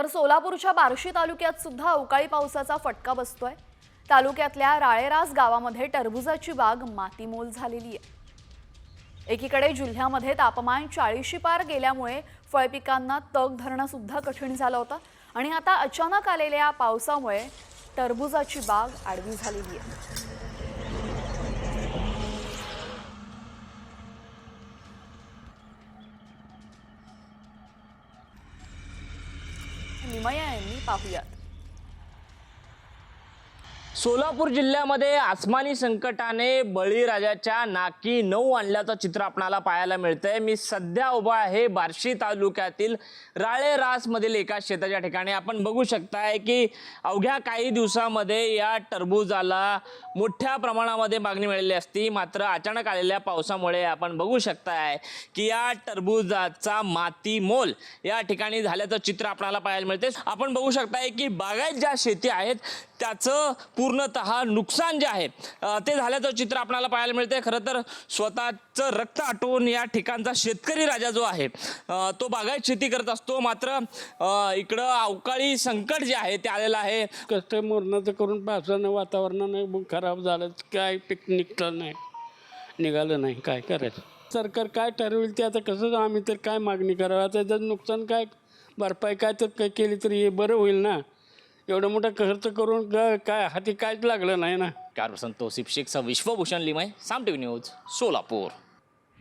तर सोलापूरच्या बार्शी तालुक्यात सुद्धा अवकाळी पावसाचा फटका बसतोय. तालुक्यातल्या राळेरास गावामध्ये टरबुजाची बाग मातीमोल झालेली आहे. एकीकडे जिल्ह्यामध्ये तापमान चाळीशी पार गेल्यामुळे फळपिकांना तग धरणं सुद्धा कठीण झालं होतं आणि आता अचानक आलेल्या पावसामुळे टरबुजाची बाग आडवी झालेली आहे. Mimaya en mi pahuya. Solapur जिल्ह्यामध्ये आसमानी संकटाने बळीराजाच्या नाकी नऊ आणल्याचं चित्र आपणाला पाहायला मिळतंय. मी सध्या उभा आहे बार्शी तालुक्यातील राळेरासमधील एका शेताच्या ठिकाणी. आपण बघू शकताय की अवघ्या काही दिवसामध्ये या टरबूजाला मोठ्या प्रमाणामध्ये मागणी मिळालेली असती. मात्र अचानक आलेल्या पावसामुळे आपण बघू शकताय की या टरबूजाचा माती मोल या ठिकाणी झाल्याचं चित्र आपणाला पाहायला मिळते आपण बघू शकताय की बागायत ज्या शेती आहेत त्याचं पूर्णतः नुकसान जे आहे ते झाल्याचं चित्र आपल्याला पाहायला मिळते खरं तर स्वतःचं रक्त आटवून या ठिकाणचा शेतकरी राजा जो आहे तो बागायत शेती करत असतो. मात्र इकडं अवकाळी संकट जे आहे ते आलेलं आहे. कष्ट मरणाचं करून पावसानं वातावरणानं खराब झालं. काय पीक निघलं नाही. निघालं नाही. काय करायचं? सरकार काय ठरवेल ते आता कसं आम्ही तर काय मागणी करावं? आता जर नुकसान काय? भरपाई काय तर काय केली तरी हे बरं होईल ना? एवढं मोठं खर्च करून ग- काय हाती काहीच लागलं नाही ना. कार संतोष शिक्षक विश्वभूषण लिमय साम टीव्ही न्यूज सोलापूर.